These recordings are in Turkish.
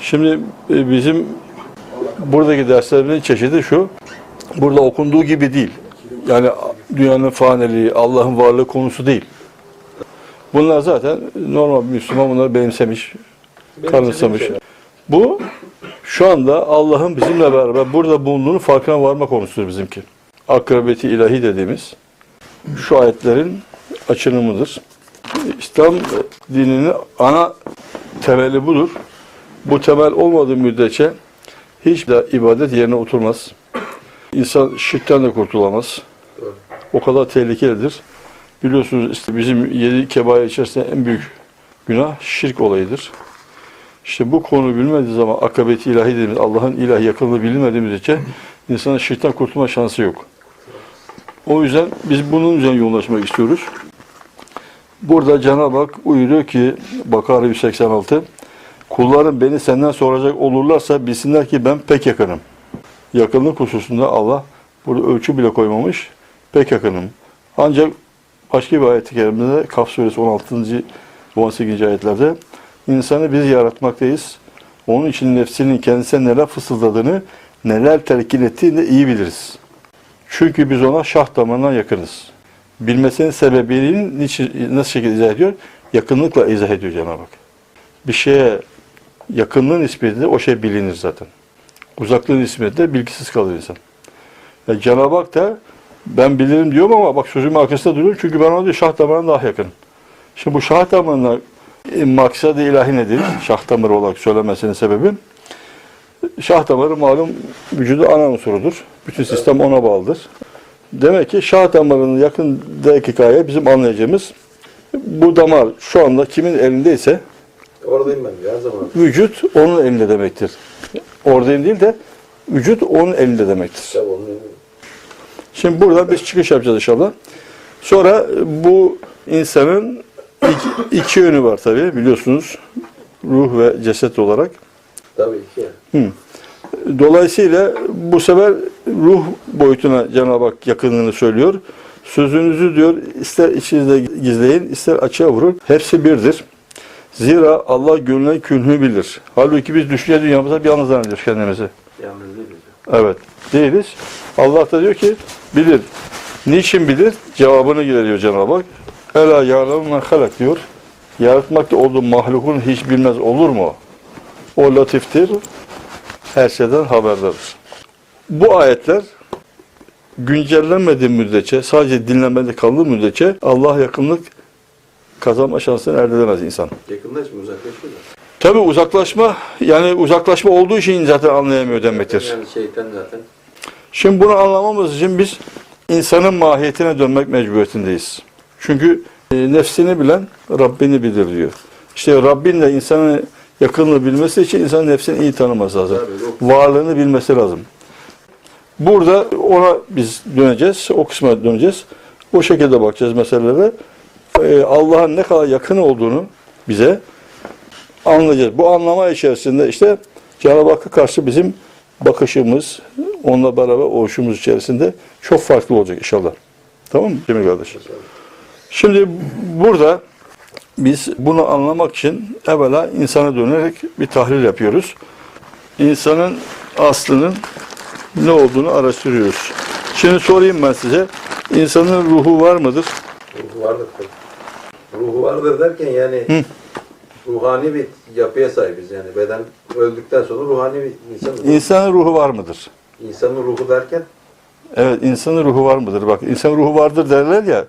Şimdi e, bizim buradaki derslerin çeşidi şu. Burada okunduğu gibi değil. Yani dünyanın faniliği, Allah'ın varlığı konusu değil. Bunlar zaten normal Müslüman bunları benimsemiş, kanıksamış. Bu şu anda Allah'ın bizimle beraber burada bulunduğunu farkına varma konusudur bizimki. Akrabeti ilahi dediğimiz şu ayetlerin açılımıdır. İslam dininin ana temeli budur. Bu temel olmadığı müddetçe hiç de ibadet yerine oturmaz. İnsan şirkten de kurtulamaz. O kadar tehlikelidir. Biliyorsunuz işte bizim yedi kebair içerisinde en büyük günah şirk olayıdır. İşte bu konu bilmediği zaman akabeti ilahi dediğimiz Allah'ın ilahi yakınlığı bilinmediği müddetçe insanın şirkten kurtulma şansı yok. O yüzden biz bunun üzerine yoğunlaşmak istiyoruz. Burada Cenab-ı Hak buyuruyor ki Bakara 186 Kullarım beni senden soracak olurlarsa bilsinler ki ben pek yakınım. Yakınlık hususunda Allah burada ölçü bile koymamış. Pek yakınım. Ancak başka bir ayet-i kerimede Kaf suresi 16. 18. ayetlerde insanı biz yaratmaktayız. Onun için nefsinin kendisine neler fısıldadığını, neler telkin ettiğini de iyi biliriz. Çünkü biz ona şah damarından yakınız. Bilmesinin sebebini nasıl şekilde izah ediyor? Yakınlıkla izah ediyor Cenab-ı Hak. Bir şeye yakınlığın nispetinde o şey bilinir zaten. Uzaklığın nispetinde bilgisiz kalır insan. Yani Cenab-ı Hak da ben bilirim diyorum ama bak sözümün arkasında duruyorum çünkü ben ona diyor şah damarından daha yakınım. Şimdi bu şah damarına e, maksadı ilahi nedir? Şah damarı olarak söylemesinin sebebi şah damarı malum vücudu ana unsurudur. Bütün sistem ona bağlıdır. Demek ki şah damarının yakındaki gaye bizim anlayacağımız bu damar şu anda kimin elindeyse Oradayım ben her zaman. vücut onun elinde demektir. Oradayım değil de vücut onun elinde demektir. Tabii onun Şimdi buradan biz çıkış yapacağız inşallah. Sonra bu insanın iki, iki yönü var tabii biliyorsunuz. Ruh ve ceset olarak. tabii ki. Dolayısıyla bu sefer ruh boyutuna Cenab-ı Hak yakınlığını söylüyor. Sözünüzü diyor ister içinizde gizleyin ister açığa vurun. Hepsi birdir. Zira Allah gönlüne künhü bilir. Halbuki biz düşünce dünyamıza bir yalnız zannediyoruz kendimizi. Yalnız değiliz. Evet. Değiliz. Allah da diyor ki bilir. Niçin bilir? Cevabını geliyor Cenab-ı Hak. Ela ya'lemu men halak diyor. Yaratmakta olduğu mahlukun hiç bilmez olur mu? O latiftir. Her şeyden haberdardır. Bu ayetler güncellenmediği müddetçe, sadece dinlenmede kaldığı müddetçe Allah yakınlık kazanma şansını elde edemez insan. Yakınlaşma uzaklaşıyor da. Tabi uzaklaşma, yani uzaklaşma olduğu için zaten anlayamıyor demektir. Yani şeytan zaten. Şimdi bunu anlamamız için biz insanın mahiyetine dönmek mecburiyetindeyiz. Çünkü e, nefsini bilen Rabbini bilir diyor. İşte Rabbin de insanın yakınlığı bilmesi için insanın nefsini iyi tanıması lazım. Tabii, Varlığını bilmesi lazım. Burada ona biz döneceğiz, o kısma döneceğiz. O şekilde bakacağız meselelere. E, Allah'ın ne kadar yakın olduğunu bize anlayacağız. Bu anlama içerisinde işte Cenab-ı Hakk'a karşı bizim bakışımız, onunla beraber oluşumuz içerisinde çok farklı olacak inşallah. Tamam mı Cemil kardeş? Şimdi burada biz bunu anlamak için evvela insana dönerek bir tahlil yapıyoruz. İnsanın aslının ne olduğunu araştırıyoruz. Şimdi sorayım ben size. İnsanın ruhu var mıdır? Ruhu vardır tabii. Ruhu vardır derken yani ruhani bir yapıya sahibiz yani. Beden öldükten sonra ruhani bir insan. İnsanın ruhu var mıdır? İnsanın ruhu derken Evet, insanın ruhu var mıdır? Bak, insan ruhu vardır derler ya.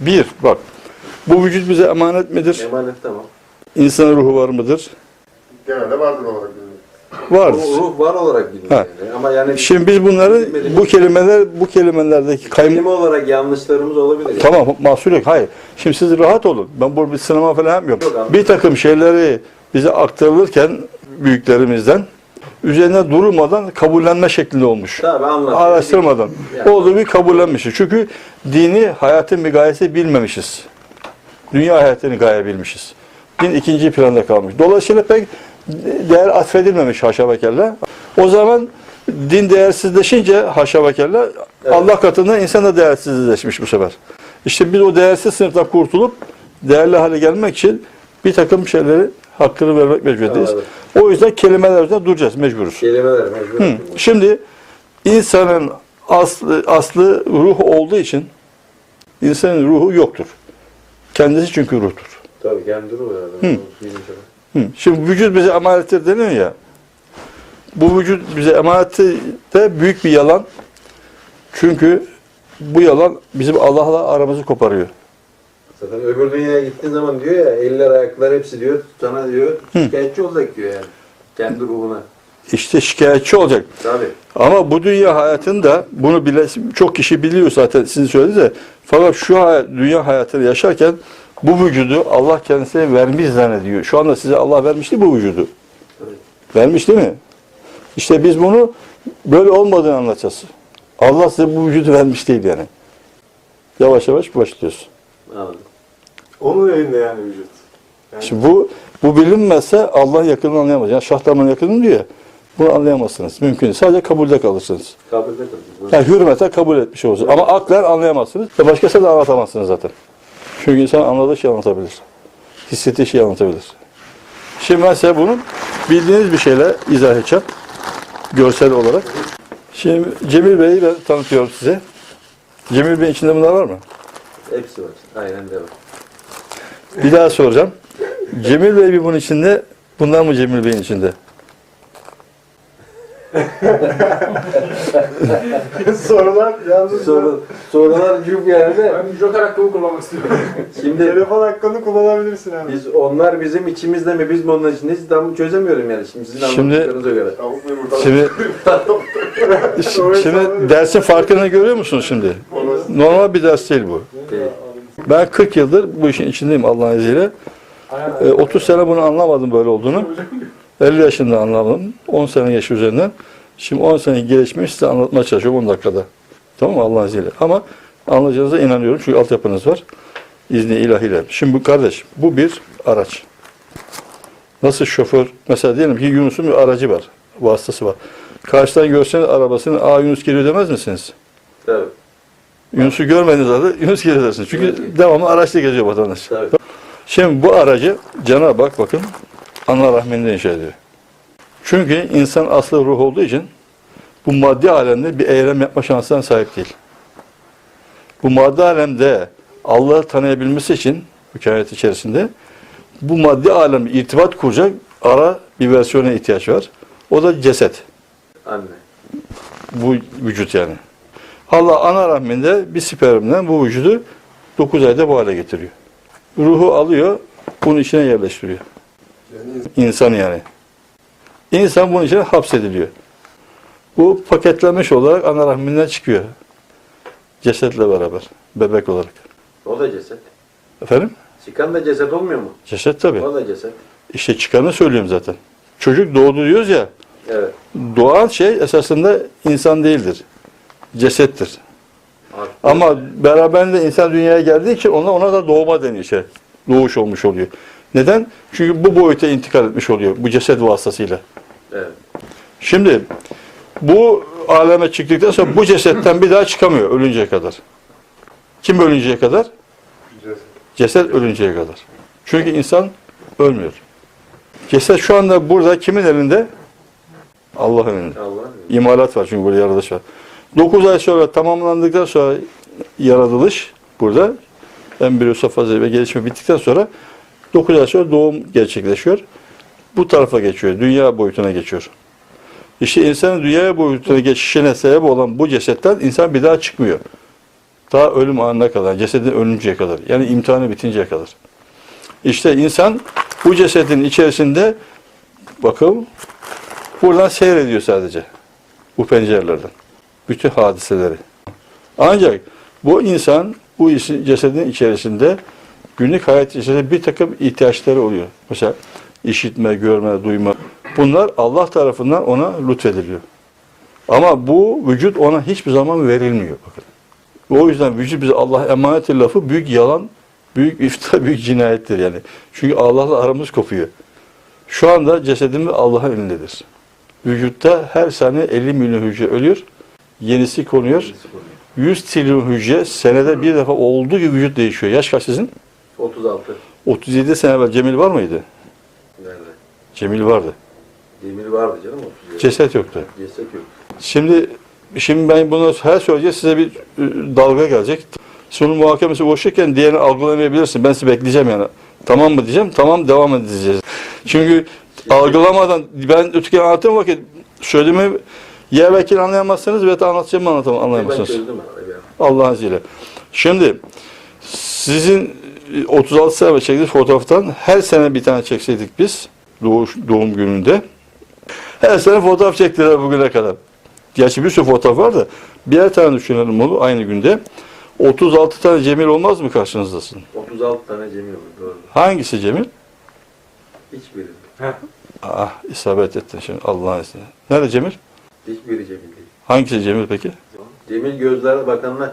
Bir, bak. Bu vücut bize emanet midir? emanet tamam. İnsanın ruhu var mıdır? Genelde vardır olarak. Vardır. Ruh, ruh var olarak biliniyor Ha. yani. Ama yani Şimdi biz bunları, bu kelimeler, bu kelimelerdeki kayma... kelime olarak yanlışlarımız olabilir. yani. Tamam, mahsur yok. Hayır. Şimdi siz rahat olun. Ben burada bir sinema falan. Yok abi. Bir takım şeyleri bize aktarılırken büyüklerimizden üzerine durulmadan kabullenme şeklinde olmuş. Tabii anlat. Araştırmadan. Yani. Olduğu bir kabullenmişiz. Çünkü dini hayatın bir gayesi bilmemişiz. Dünya hayatını gaye bilmişiz. Din ikinci planda kalmış. Dolayısıyla pek değer atfedilmemiş haşa ve kella. O zaman din değersizleşince haşa ve kella Allah katında insan da değersizleşmiş bu sefer. İşte biz o değersiz sınıftan kurtulup değerli hale gelmek için bir takım şeyleri hakkını vermek mecburiyetindeyiz. O O yüzden kelimeler üzerinde duracağız, mecburuz. Kelimeler mecbur. Hı. Şimdi insanın aslı, aslı ruh olduğu için insanın ruhu yoktur. Kendisi çünkü ruhtur. Tabii kendi ruhu yani. Hı. Şimdi vücut bize emanettir deniyor ya. Bu vücut bize emaneti de büyük bir yalan. Çünkü bu yalan bizim Allah'la aramızı koparıyor. Zaten öbür dünyaya gittiğin zaman diyor ya eller ayaklar hepsi diyor sana diyor şikayetçi olacak diyor yani. Kendi ruhuna. İşte şikayetçi olacak. Tabii. Ama bu dünya hayatında bunu bile çok kişi biliyor zaten sizin söylediğiniz de. Fakat şu hayat, dünya hayatını yaşarken bu vücudu Allah kendisine vermiş zannediyor. Şu anda size Allah vermişti bu vücudu. Evet. Vermiş değil mi? İşte biz bunu böyle olmadığını anlatacağız. Allah size bu vücudu vermiş değil yani. Yavaş yavaş başlıyoruz. Anladım. Onun elinde yani vücut. Yani Şimdi bu bu bilinmezse Allah yakınını anlayamaz. Yani şah damarın yakını diyor ya. Bunu anlayamazsınız. Mümkün değil. Sadece kabulde kalırsınız. Kabulde tabii. Yani hürmete kabul etmiş olursunuz. Ama aklen anlayamazsınız. Ve başkasına da anlatamazsınız zaten. Çünkü insan anladığı şeyi anlatabilir. Hissettiği şeyi anlatabilir. Şimdi ben size bunu bildiğiniz bir şeyle izah edeceğim. Görsel olarak. Şimdi Cemil Bey'i ben tanıtıyorum size. Cemil Bey'in içinde bunlar var mı? Hepsi var. Aynen de var. Bir daha soracağım. Cemil Bey bir bunun içinde, bunlar mı Cemil Bey'in içinde? sorular yalnız Soru, sorular cüp yani de. Ben Joker hakkımı kullanmak istiyorum. Şimdi telefon hakkını kullanabilirsin abi. biz onlar bizim içimizde mi biz mi onun içindeyiz tam çözemiyorum yani şimdi sizin Şimdi- anlattıklarınıza göre. Tavuk yumurta. Şimdi, şimdi, şimdi dersin farkını görüyor musunuz şimdi? Normal bir ders değil bu. Ben 40 yıldır bu işin içindeyim Allah'ın izniyle. E, 30 sene bunu anlamadım böyle olduğunu. 50 yaşında anladım. 10 sene geçti üzerinden. Şimdi 10 sene gelişmiş size anlatmaya çalışıyorum 10 dakikada. Tamam mı Allah'ın izniyle. Ama anlayacağınıza inanıyorum çünkü altyapınız var. İzni ilahiyle. Şimdi bu kardeş bu bir araç. Nasıl şoför? Mesela diyelim ki Yunus'un bir aracı var. Vasıtası var. Karşıdan görseniz arabasını aa Yunus geliyor demez misiniz? Tabii. Yunus'u görmediğiniz halde Yunus geliyor dersiniz. Çünkü devamlı araçla geziyor vatandaş. Tabii. Şimdi bu aracı Cenab-ı Hak bakın ana rahminde inşa ediyor. Çünkü insan aslı ruh olduğu için bu maddi alemde bir eylem yapma şansına sahip değil. Bu maddi alemde Allah'ı tanıyabilmesi için bu kainat içerisinde bu maddi alemle irtibat kuracak ara bir versiyona ihtiyaç var. O da ceset. Anne. Bu vücut yani. Allah ana rahminde bir spermden bu vücudu 9 ayda bu hale getiriyor. Ruhu alıyor, bunun içine yerleştiriyor. İnsan yani. İnsan bunun içine hapsediliyor. Bu paketlenmiş olarak ana rahminden çıkıyor. Cesetle beraber, bebek olarak. O da ceset. Efendim? Çıkan da ceset olmuyor mu? Ceset tabii. O da ceset. İşte çıkanı söylüyorum zaten. Çocuk doğdu diyoruz ya, Evet. doğan şey esasında insan değildir. Cesettir. Artık- Ama beraberinde insan dünyaya geldiği için ona ona da doğma deniyor şey. Doğuş olmuş oluyor. Neden? Çünkü bu boyuta intikal etmiş oluyor bu ceset vasıtasıyla. Evet. Şimdi bu aleme çıktıktan sonra bu cesetten bir daha çıkamıyor ölünceye kadar. Kim ölünceye kadar? Güzel. Ceset ölünceye kadar. Çünkü insan ölmüyor. Ceset şu anda burada kimin elinde? Allah'ın elinde. Allah. İmalat var çünkü burada yaratılış var. 9 ay sonra tamamlandıktan sonra yaratılış burada embriyo safhası ve gelişme bittikten sonra 9 ay sonra doğum gerçekleşiyor. Bu tarafa geçiyor. Dünya boyutuna geçiyor. İşte insanın dünya boyutuna geçişine sebep olan bu cesetten insan bir daha çıkmıyor. Daha ölüm anına kadar, cesedin ölünceye kadar. Yani imtihanı bitinceye kadar. İşte insan bu cesedin içerisinde bakın buradan seyrediyor sadece. Bu pencerelerden. Bütün hadiseleri. Ancak bu insan bu cesedin içerisinde günlük hayat içerisinde bir takım ihtiyaçları oluyor. Mesela işitme, görme, duyma. Bunlar Allah tarafından ona lütfediliyor. Ama bu vücut ona hiçbir zaman verilmiyor. Bakın. O yüzden vücut bize Allah emaneti lafı büyük yalan, büyük iftira, büyük cinayettir yani. Çünkü Allah'la aramız kopuyor. Şu anda cesedimiz Allah'ın elindedir. Vücutta her saniye 50 milyon hücre ölüyor. Yenisi konuyor. 100 trilyon hücre senede bir defa olduğu gibi vücut değişiyor. Yaş kaç sizin? 36. 37 sene evvel Cemil var mıydı? Nerede? Cemil vardı. Demir vardı canım 37. Ceset yoktu. Ceset yok. Şimdi şimdi ben bunu her söyleyeceğim size bir e, dalga gelecek. Sunum muhakemesi boşlukken diğerini algılamayabilirsin. Ben sizi bekleyeceğim yani. Tamam mı diyeceğim? Tamam devam edeceğiz. Çünkü algılamadan ben öteki anlattığım vakit söylediğimi ya belki anlayamazsınız da anlatacağımı anlatamam, Ben anlayamazsınız. çözdüm abi ya. Allah'ın izniyle. Şimdi sizin 36 sene çektiğiniz fotoğraftan her sene bir tane çekseydik biz doğuş, doğum gününde. Her sene fotoğraf çektiler bugüne kadar. Gerçi bir sürü fotoğraf var da birer tane düşünelim bunu aynı günde. 36 tane Cemil olmaz mı karşınızdasın? 36 tane Cemil. Doğru. Hangisi Cemil? Hiçbiri. Ah isabet ettin şimdi Allah'ın izniyle. Nerede Cemil? Hiçbiri Cemil değil. Hangisi Cemil peki? Cemil gözler bakanlar.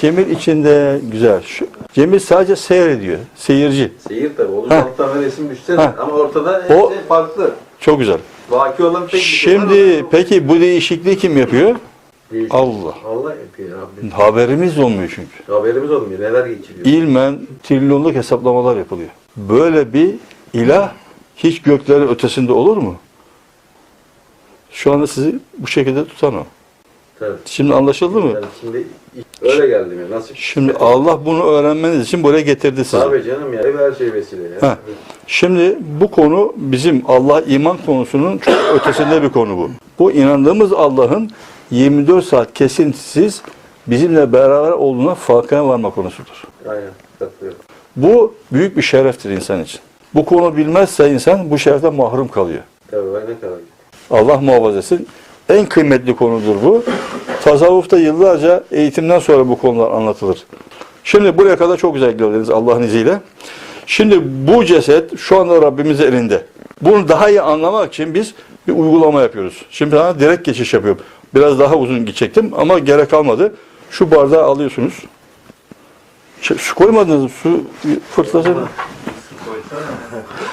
Cemil içinde güzel. Şu, Cemil sadece seyrediyor. Seyirci. Seyir tabi. 36 tane resim düşsene. Ha. Ama ortada O- hepsi farklı. Çok güzel. Vaki olan bir şey Şimdi peki bu değişikliği kim yapıyor? Değişik. Allah. Allah yapıyor abi. Haberimiz olmuyor çünkü. Haberimiz olmuyor. Neler geçiriyor. İlmen trilyonluk hesaplamalar yapılıyor. Böyle bir ilah hiç göklerin ötesinde olur mu? Şu anda sizi bu şekilde tutan o. Tabii. Şimdi anlaşıldı mı? Yani şimdi öyle geldim ya. Nasıl? Şimdi Allah bunu öğrenmeniz için buraya getirdi sizi. Tabii canım ya. Her şey vesile ya. Ha. Şimdi bu konu bizim Allah iman konusunun çok ötesinde bir konu bu. Bu inandığımız Allah'ın 24 saat kesintisiz bizimle beraber olduğuna farkına varma konusudur. Aynen. Katılıyorum. Bu büyük bir şereftir insan için. Bu konu bilmezse insan bu şereften mahrum kalıyor. Tabii aynen kadar. Allah muhafaza etsin. En kıymetli konudur bu. Tasavvufta yıllarca eğitimden sonra bu konular anlatılır. Şimdi buraya kadar çok güzel gidiyoruz Allah'ın izniyle. Şimdi bu ceset şu anda Rabbimizin elinde. Bunu daha iyi anlamak için biz bir uygulama yapıyoruz. Şimdi sana direkt geçiş yapıyorum. Biraz daha uzun gidecektim ama gerek kalmadı. Şu bardağı alıyorsunuz. Şey, su koymadınız mı? Su fırtlasın.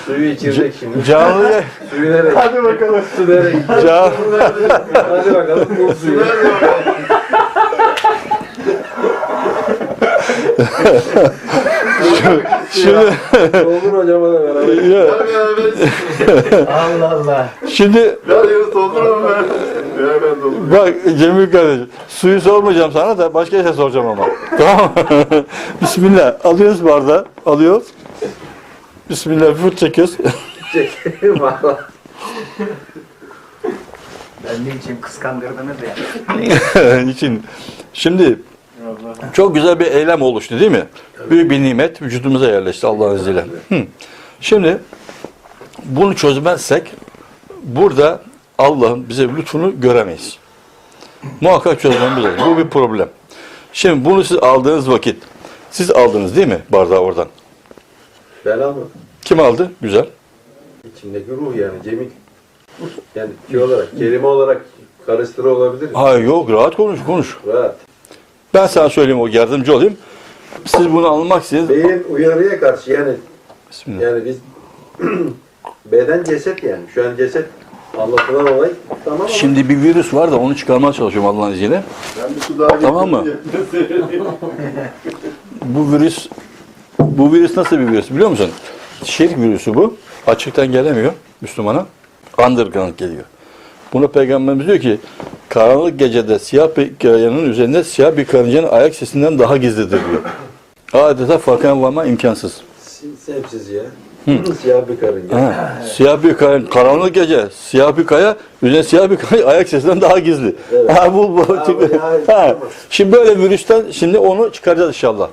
Suyu içirecek şimdi. Canlı Suyu nereye? Hadi bakalım. Su nereye? can, Hadi bakalım. Bu suyu. şimdi Doldur hocama da beraber. Ya, Allah Allah. şimdi Yarın doldurun ben. Hemen doldurun. Bak Cemil kardeşim, suyu sormayacağım sana da başka şey soracağım ama. tamam mı? Bismillah. Alıyoruz bardağı. Alıyoruz. Bismillah. Fırt çekiyoruz. Valla. Ben ne için kıskandırdınız ya. için. Şimdi çok güzel bir eylem oluştu değil mi? Büyük bir nimet vücudumuza yerleşti Allah'ın izniyle. Hı. Şimdi bunu çözmezsek burada Allah'ın bize lütfunu göremeyiz. Muhakkak çözmemiz lazım. Bu bir problem. Şimdi bunu siz aldığınız vakit, siz aldınız değil mi bardağı oradan? Ben almadım. Kim aldı? Güzel. İçindeki ruh yani Cemil. Yani şey olarak, kelime olarak karıştırı olabilir. Hayır yok rahat konuş konuş. Rahat. Ben sana söyleyeyim o yardımcı olayım. Siz bunu almak isteyin. Beyin uyarıya karşı yani Bismillah. yani biz beden ceset yani. Şu an ceset anlatılan olay tamam ama Şimdi bir virüs var da onu çıkarmaya çalışıyorum Allah'ın izniyle. Ben bir su daha Tamam mı? Bu virüs bu virüs nasıl bir virüs biliyor musun? Şirk virüsü bu. Açıktan gelemiyor Müslümana. Underground geliyor. Bunu Peygamberimiz diyor ki karanlık gecede siyah bir kayanın üzerinde siyah bir karıncanın ayak sesinden daha gizlidir diyor. Adeta farkına varma imkansız. sevimsiz ya. Siyah bir karınca. Ha, siyah bir kaya, karanlık gece, siyah bir kaya, üzerine siyah bir kaya ayak sesinden daha gizli. Evet. Ha, bu, bu, Ha, bu ha. Şimdi böyle virüsten şimdi onu çıkaracağız inşallah.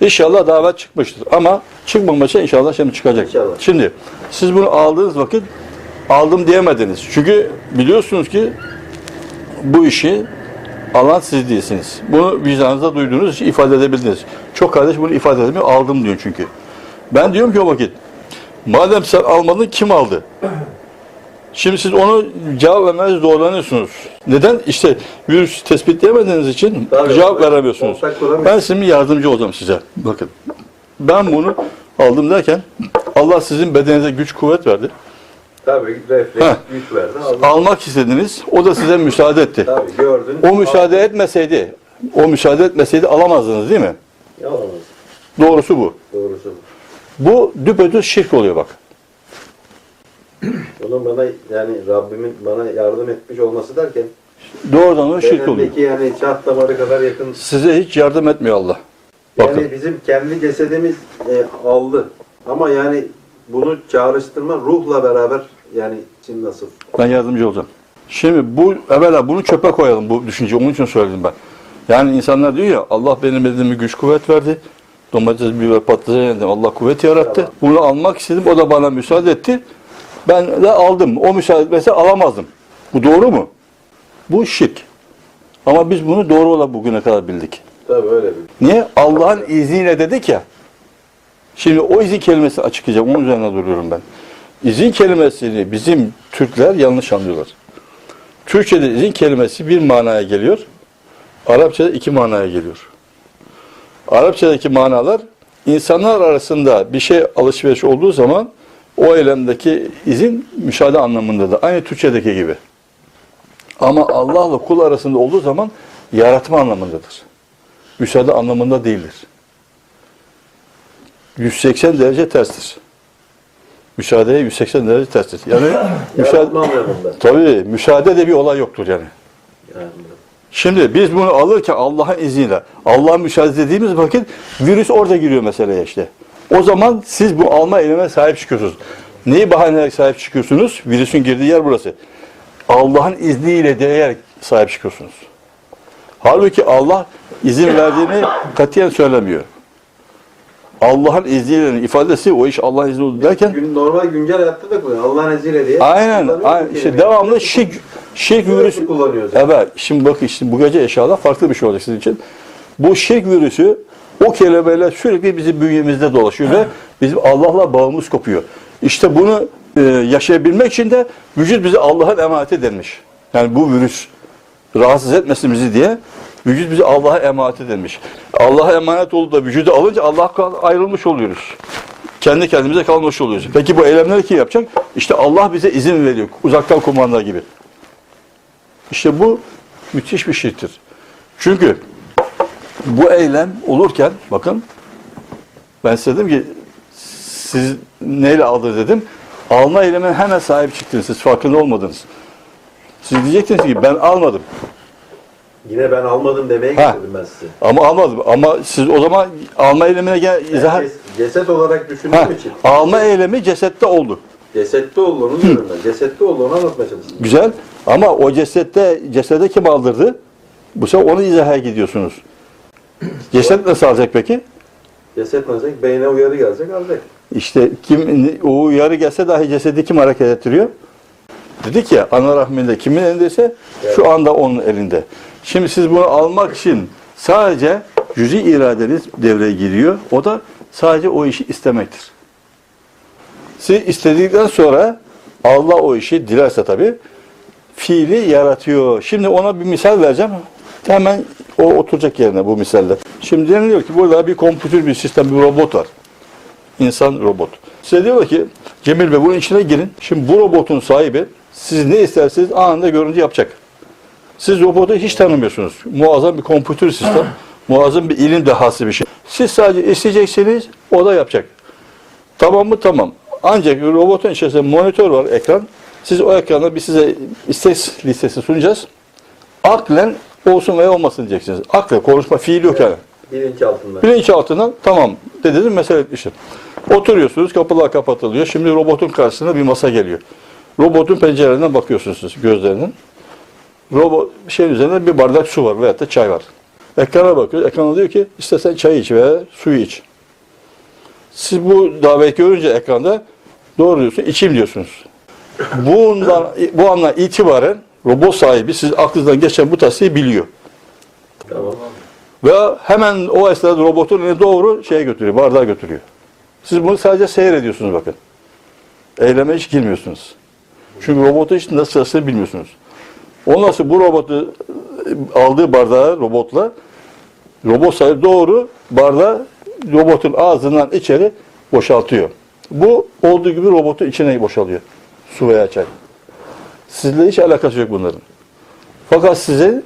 İnşallah davet çıkmıştır. Ama çıkmamışsa inşallah şimdi çıkacak. İnşallah. Şimdi siz bunu aldığınız vakit aldım diyemediniz. Çünkü biliyorsunuz ki bu işi alan siz değilsiniz. Bunu vicdanınızda duyduğunuz için ifade edebildiniz. Çok kardeş bunu ifade edemiyor. Aldım diyor çünkü. Ben diyorum ki o vakit madem sen almadın kim aldı? Şimdi siz onu cevap vermeniz zorlanıyorsunuz. Neden? İşte virüs tespitleyemediğiniz için Tabii, cevap veremiyorsunuz. Ben şimdi yardımcı olacağım size. Bakın. Ben bunu aldım derken Allah sizin bedeninize güç kuvvet verdi. Tabii refleks Ha. güç verdi. Allah. Almak istediniz. O da size müsaade etti. Tabii gördün. O müsaade etmeseydi, o müsaade etmeseydi alamazdınız değil mi? Yalamaz. Doğrusu bu. Doğrusu bu. Bu düpedüz şirk oluyor bak. Bunun bana yani Rabbimin bana yardım etmiş olması derken Doğrudan o şirk oluyor. bedendeki yani şah damarı kadar yakın. Size hiç yardım etmiyor Allah. Yani Bakın. bizim kendi cesedimiz e, aldı. Ama yani bunu çağrıştırma ruhla beraber yani için nasıl? Ben yardımcı olacağım. Şimdi bu evvela bunu çöpe koyalım bu düşünce. Onun için söyledim ben. Yani insanlar diyor ya Allah benim elime güç kuvvet verdi. Domates, biber, patlıcan yedim. Allah kuvvet yarattı. Tamam. Bunu almak istedim. O da bana müsaade etti. Ben de aldım. O müsaade etmese alamazdım. Bu doğru mu? Bu şirk. Ama biz bunu doğru olarak bugüne kadar bildik. Tabii öyle bir. Niye? Allah'ın izniyle dedik ya. Şimdi o izin kelimesini açıklayacağım. Onun üzerine duruyorum ben. İzin kelimesini bizim Türkler yanlış anlıyorlar. Türkçe'de izin kelimesi bir manaya geliyor. Arapçada iki manaya geliyor. Arapçadaki manalar insanlar arasında bir şey alışveriş olduğu zaman o eylemdeki izin müşahede anlamındadır. Aynı Türkçedeki gibi. Ama Allah'la kul arasında olduğu zaman yaratma anlamındadır müsaade anlamında değildir. 180 derece terstir. Müsaadeye 180 derece terstir. Yani müsaade, anlamında. tabii müsaade de bir olay yoktur. Yani. Şimdi biz bunu alırken Allah'ın izniyle, Allah'ın müsaade dediğimiz vakit virüs orada giriyor meseleye işte. O zaman siz bu alma eyleme sahip çıkıyorsunuz. Neyi bahanelerek sahip çıkıyorsunuz? Virüsün girdiği yer burası. Allah'ın izniyle diyerek sahip çıkıyorsunuz. Halbuki Allah izin verdiğini katiyen söylemiyor. Allah'ın izniyle ifadesi o iş Allah'ın izni oldu derken Gün, normal güncel hayatta da kullanıyor. Allah'ın izniyle diye. aynen, aynen işte devamlı şirk şirk virüsü Sürekli kullanıyoruz. yani. Evet, şimdi bakın işte bu gece inşallah farklı bir şey olacak sizin için. Bu şirk virüsü o kelimeyle sürekli bizim bünyemizde dolaşıyor ve bizim Allah'la bağımız kopuyor. İşte bunu e, yaşayabilmek için de vücut bize Allah'ın emaneti denmiş. Yani bu virüs rahatsız etmesin bizi diye vücut bize Allah'a emanet edilmiş. Allah'a emanet olup da vücudu alınca Allah'a ayrılmış oluyoruz. Kendi kendimize kalmış oluyoruz. Peki bu eylemleri kim yapacak? İşte Allah bize izin veriyor. Uzaktan kumanda gibi. İşte bu müthiş bir şirktir. Çünkü bu eylem olurken bakın ben size dedim ki siz neyle aldı dedim. Alma eylemine hemen sahip çıktınız. Siz farkında olmadınız. Siz diyecektiniz ki ben almadım. Yine ben almadım demeye Ha. getirdim ben size. Ama almadım. Ama siz o zaman alma eylemine gel izah Yani ces- ceset olarak düşündüğüm Ha, için. alma eylemi cesette oldu. Cesette olduğunu diyorum ben. Cesette olduğunu anlatmaya çalıştım. Güzel. Ama o cesette cesede kim aldırdı? Bu sefer onu izaha gidiyorsunuz. Ceset nasıl alacak peki? Ceset nasıl? Beyne uyarı gelecek alacak. İşte kim o uyarı gelse dahi cesedi kim hareket ettiriyor? Dedik ya ana rahminde kimin elindeyse şu anda onun elinde. Şimdi siz bunu almak için sadece cüzi iradeniz devreye giriyor. O da sadece o işi istemektir. Siz istedikten sonra Allah o işi dilerse tabii fiili yaratıyor. Şimdi ona bir misal vereceğim. Hemen o oturacak yerine bu misalle. Şimdi deniliyor ki burada bir kompütür bir sistem, bir robot var. İnsan robot. Size diyorlar ki Cemil Bey bunun içine girin. Şimdi bu robotun sahibi siz ne isterseniz anında görüntü yapacak. Siz robotu hiç tanımıyorsunuz. Muazzam bir kompütür sistem. muazzam bir ilim dehası bir şey. Siz sadece isteyeceksiniz, o da yapacak. Tamam mı? Tamam. Ancak robotun içerisinde monitör var, ekran. Siz o ekranda bir size istek listesi sunacağız. Aklen olsun veya olmasın diyeceksiniz. Aklen, konuşma, fiil yok yani. Bilinç altında. Bilinç altından tamam dediniz mesele etmişim. Oturuyorsunuz, kapılar kapatılıyor. Şimdi robotun karşısına bir masa geliyor. Robotun pencerelerinden bakıyorsunuz gözlerinin. Robot şeyin üzerinde bir bardak su var veyahut da çay var. Ekrana bakıyor. Ekrana diyor ki istersen çay iç veya suyu iç. Siz bu davet görünce ekranda doğru diyorsun, içeyim diyorsunuz. Bundan, bu andan itibaren robot sahibi siz aklınızdan geçen bu tasayı biliyor. Tamam. Ve hemen o esnada robotun eline doğru şeye götürüyor, bardağa götürüyor. Siz bunu sadece seyrediyorsunuz bakın. Eyleme hiç girmiyorsunuz. Çünkü robotu hiç nasıl çalıştığını bilmiyorsunuz. Ondan sonra bu robotu e, aldığı bardağı robotla robot sahibi doğru bardağı robotun ağzından içeri boşaltıyor. Bu olduğu gibi robotun içine boşalıyor. Su veya çay. Sizle hiç alakası yok bunların. Fakat size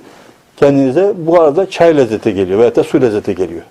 kendinize bu arada çay lezzeti geliyor veyahut da su lezzeti geliyor.